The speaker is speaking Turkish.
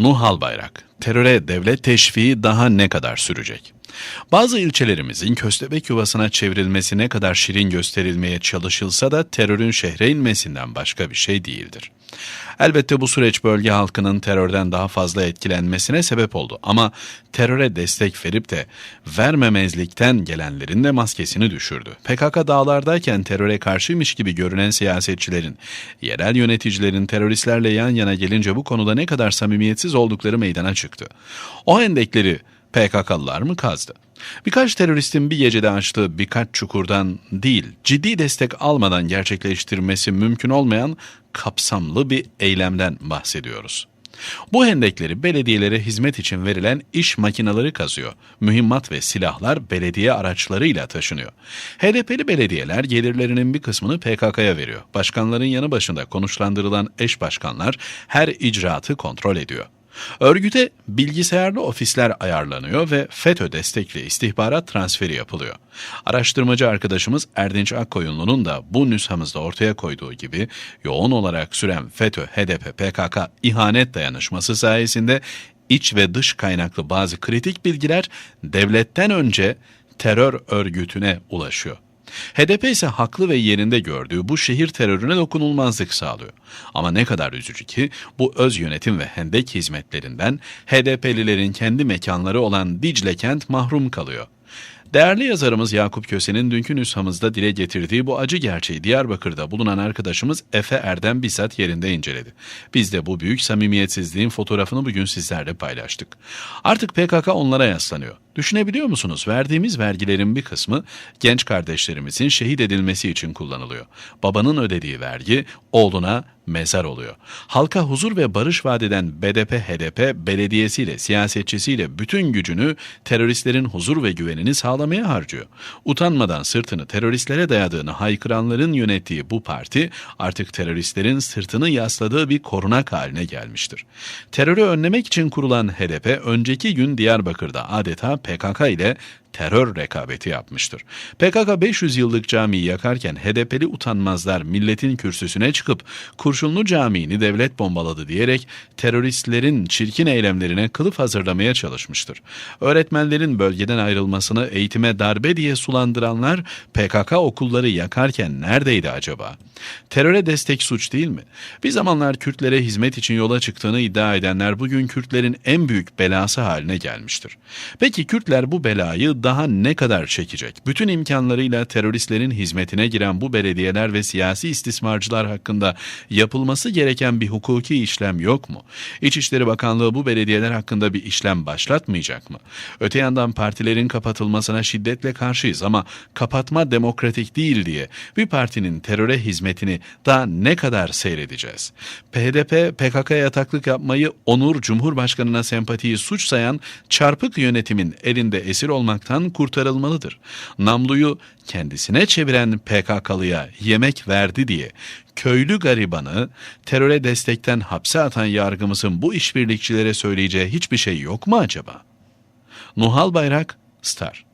Nuh Albayrak, teröre devlet teşviği daha ne kadar sürecek? Bazı ilçelerimizin köstebek yuvasına çevrilmesi ne kadar şirin gösterilmeye çalışılsa da terörün şehre inmesinden başka bir şey değildir. Elbette bu süreç bölge halkının terörden daha fazla etkilenmesine sebep oldu ama teröre destek verip de vermemezlikten gelenlerin de maskesini düşürdü. PKK dağlardayken teröre karşıymış gibi görünen siyasetçilerin, yerel yöneticilerin teröristlerle yan yana gelince bu konuda ne kadar samimiyetsiz oldukları meydana çıktı. O endekleri PKK'lılar mı kazdı? Birkaç teröristin bir gecede açtığı birkaç çukurdan değil, ciddi destek almadan gerçekleştirmesi mümkün olmayan kapsamlı bir eylemden bahsediyoruz. Bu hendekleri belediyelere hizmet için verilen iş makineleri kazıyor. Mühimmat ve silahlar belediye araçlarıyla taşınıyor. HDP'li belediyeler gelirlerinin bir kısmını PKK'ya veriyor. Başkanların yanı başında konuşlandırılan eş başkanlar her icraatı kontrol ediyor. Örgüte bilgisayarlı ofisler ayarlanıyor ve FETÖ destekli istihbarat transferi yapılıyor. Araştırmacı arkadaşımız Erdinç Akkoyunlu'nun da bu nüshamızda ortaya koyduğu gibi yoğun olarak süren FETÖ, HDP, PKK ihanet dayanışması sayesinde iç ve dış kaynaklı bazı kritik bilgiler devletten önce terör örgütüne ulaşıyor. HDP ise haklı ve yerinde gördüğü bu şehir terörüne dokunulmazlık sağlıyor. Ama ne kadar üzücü ki bu öz yönetim ve hendek hizmetlerinden HDP'lilerin kendi mekanları olan Dicle kent mahrum kalıyor. Değerli yazarımız Yakup Köse'nin dünkü nüshamızda dile getirdiği bu acı gerçeği Diyarbakır'da bulunan arkadaşımız Efe Erdem bizzat yerinde inceledi. Biz de bu büyük samimiyetsizliğin fotoğrafını bugün sizlerle paylaştık. Artık PKK onlara yaslanıyor. Düşünebiliyor musunuz? Verdiğimiz vergilerin bir kısmı genç kardeşlerimizin şehit edilmesi için kullanılıyor. Babanın ödediği vergi oğluna mezar oluyor. Halka huzur ve barış vadeden BDP, HDP, belediyesiyle, siyasetçisiyle bütün gücünü teröristlerin huzur ve güvenini sağlamaya harcıyor. Utanmadan sırtını teröristlere dayadığını haykıranların yönettiği bu parti artık teröristlerin sırtını yasladığı bir korunak haline gelmiştir. Terörü önlemek için kurulan HDP önceki gün Diyarbakır'da adeta PKK ile terör rekabeti yapmıştır. PKK 500 yıllık camiyi yakarken HDP'li utanmazlar milletin kürsüsüne çıkıp kurşunlu camini devlet bombaladı diyerek teröristlerin çirkin eylemlerine kılıf hazırlamaya çalışmıştır. Öğretmenlerin bölgeden ayrılmasını eğitime darbe diye sulandıranlar PKK okulları yakarken neredeydi acaba? Teröre destek suç değil mi? Bir zamanlar Kürtlere hizmet için yola çıktığını iddia edenler bugün Kürtlerin en büyük belası haline gelmiştir. Peki Kürtler bu belayı daha ne kadar çekecek? Bütün imkanlarıyla teröristlerin hizmetine giren bu belediyeler ve siyasi istismarcılar hakkında yapılması gereken bir hukuki işlem yok mu? İçişleri Bakanlığı bu belediyeler hakkında bir işlem başlatmayacak mı? Öte yandan partilerin kapatılmasına şiddetle karşıyız ama kapatma demokratik değil diye bir partinin teröre hizmetini daha ne kadar seyredeceğiz? PHDP, PKK yataklık yapmayı Onur Cumhurbaşkanına sempatiyi suç sayan çarpık yönetimin elinde esir olmaktan olmaktan kurtarılmalıdır. Namluyu kendisine çeviren PKK'lıya yemek verdi diye köylü garibanı teröre destekten hapse atan yargımızın bu işbirlikçilere söyleyeceği hiçbir şey yok mu acaba? Nuhal Bayrak, Star